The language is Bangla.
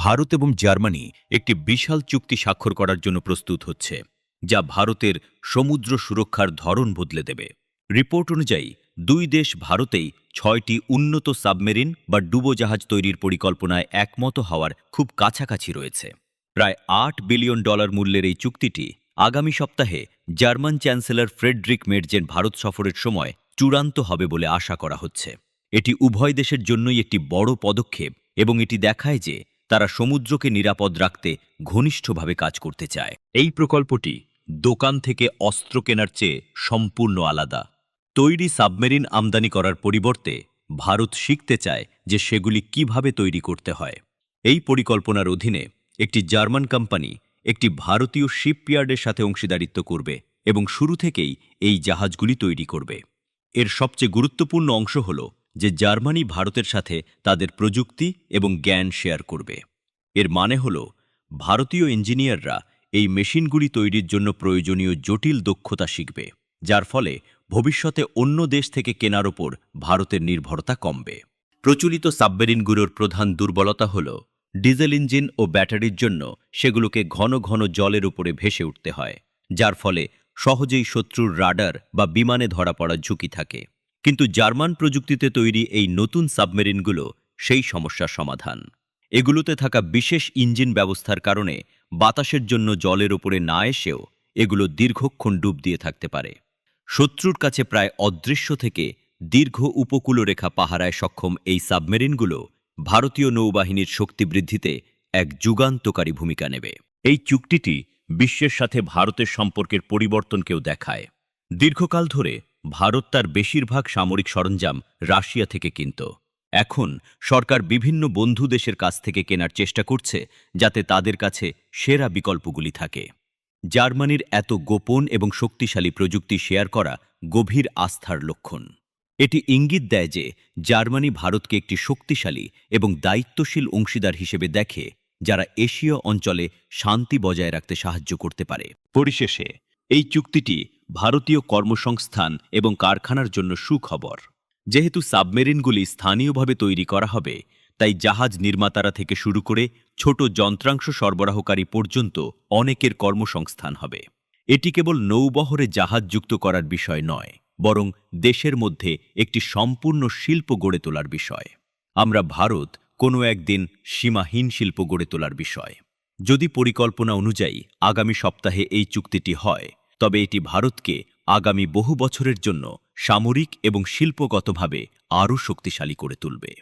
ভারত এবং জার্মানি একটি বিশাল চুক্তি স্বাক্ষর করার জন্য প্রস্তুত হচ্ছে, যা ভারতের সমুদ্র সুরক্ষার ধরন বদলে দেবে। রিপোর্ট অনুযায়ী, দুই দেশ ভারতেই ছয়টি উন্নত সাবমেরিন বা ডুবোজাহাজ তৈরির পরিকল্পনায় একমত হওয়ার খুব কাছাকাছি রয়েছে। প্রায় আট বিলিয়ন ডলার মূল্যের এই চুক্তিটি আগামী সপ্তাহে জার্মান চ্যান্সেলর ফ্রেডরিক মেডজেন ভারত সফরের সময় চূড়ান্ত হবে বলে আশা করা হচ্ছে। এটি উভয় দেশের জন্যই একটি বড় পদক্ষেপ এবং এটি দেখায় যে তারা সমুদ্রকে নিরাপদ রাখতে ঘনিষ্ঠভাবে কাজ করতে চায়। এই প্রকল্পটি দোকান থেকে অস্ত্র কেনার চেয়ে সম্পূর্ণ আলাদা। তৈরি সাবমেরিন আমদানি করার পরিবর্তে ভারত শিখতে চায় যে সেগুলি কীভাবে তৈরি করতে হয়। এই পরিকল্পনার অধীনে একটি জার্মান কোম্পানি একটি ভারতীয় শিপইয়ার্ডের সাথে অংশীদারিত্ব করবে এবং শুরু থেকেই এই জাহাজগুলি তৈরি করবে। এর সবচেয়ে গুরুত্বপূর্ণ অংশ হল যে জার্মানি ভারতের সাথে তাদের প্রযুক্তি এবং জ্ঞান শেয়ার করবে। এর মানে হল, ভারতীয় ইঞ্জিনিয়াররা এই মেশিনগুলি তৈরির জন্য প্রয়োজনীয় জটিল দক্ষতা শিখবে, যার ফলে ভবিষ্যতে অন্য দেশ থেকে কেনার ওপর ভারতের নির্ভরতা কমবে। প্রচলিত সাবমেরিনগুলোর প্রধান দুর্বলতা হল, ডিজেল ইঞ্জিন ও ব্যাটারির জন্য সেগুলোকে ঘন ঘন জলের উপরে ভেসে উঠতে হয়, যার ফলে সহজেই শত্রুর রাডার বা বিমানে ধরা পড়ার ঝুঁকি থাকে। কিন্তু জার্মান প্রযুক্তিতে তৈরি এই নতুন সাবমেরিনগুলো সেই সমস্যার সমাধান। এগুলোতে থাকা বিশেষ ইঞ্জিন ব্যবস্থার কারণে বাতাসের জন্য জলের উপরে না এসেও এগুলো দীর্ঘক্ষণ ডুব দিয়ে থাকতে পারে। শত্রুর কাছে প্রায় অদৃশ্য থেকে দীর্ঘ উপকূলরেখা পাহারায় সক্ষম এই সাবমেরিনগুলো ভারতীয় নৌবাহিনীর শক্তি বৃদ্ধিতে এক যুগান্তকারী ভূমিকা নেবে। এই চুক্তিটি বিশ্বের সাথে ভারতের সম্পর্কের পরিবর্তনকেও দেখায়। দীর্ঘকাল ধরে ভারত তার বেশিরভাগ সামরিক সরঞ্জাম রাশিয়া থেকে কিনত। এখন সরকার বিভিন্ন বন্ধু দেশের কাছ থেকে কেনার চেষ্টা করছে যাতে তাদের কাছে সেরা বিকল্পগুলি থাকে। জার্মানির এত গোপন এবং শক্তিশালী প্রযুক্তি শেয়ার করা গভীর আস্থার লক্ষণ। এটি ইঙ্গিত দেয় যে জার্মানি ভারতকে একটি শক্তিশালী এবং দায়িত্বশীল অংশীদার হিসেবে দেখে, যারা এশীয় অঞ্চলে শান্তি বজায় রাখতে সাহায্য করতে পারে। পরিশেষে, এই চুক্তিটি ভারতীয় কর্মসংস্থান এবং কারখানার জন্য সুখবর। যেহেতু সাবমেরিনগুলি স্থানীয়ভাবে তৈরি করা হবে, তাই জাহাজ নির্মাতারা থেকে শুরু করে ছোট যন্ত্রাংশ সরবরাহকারী পর্যন্ত অনেকের কর্মসংস্থান হবে। এটি কেবল নৌবহরে জাহাজ যুক্ত করার বিষয় নয়, বরং দেশের মধ্যে একটি সম্পূর্ণ শিল্প গড়ে তোলার বিষয়। আমরা ভারত কোনো একদিন সীমাহীন শিল্প গড়ে তোলার বিষয়। যদি পরিকল্পনা অনুযায়ী আগামী সপ্তাহে এই চুক্তিটি হয় তবে এটি ভারতকে আগামী বহু বছরের জন্য সামরিক এবং শিল্পগতভাবে আরও শক্তিশালী করে তুলবে।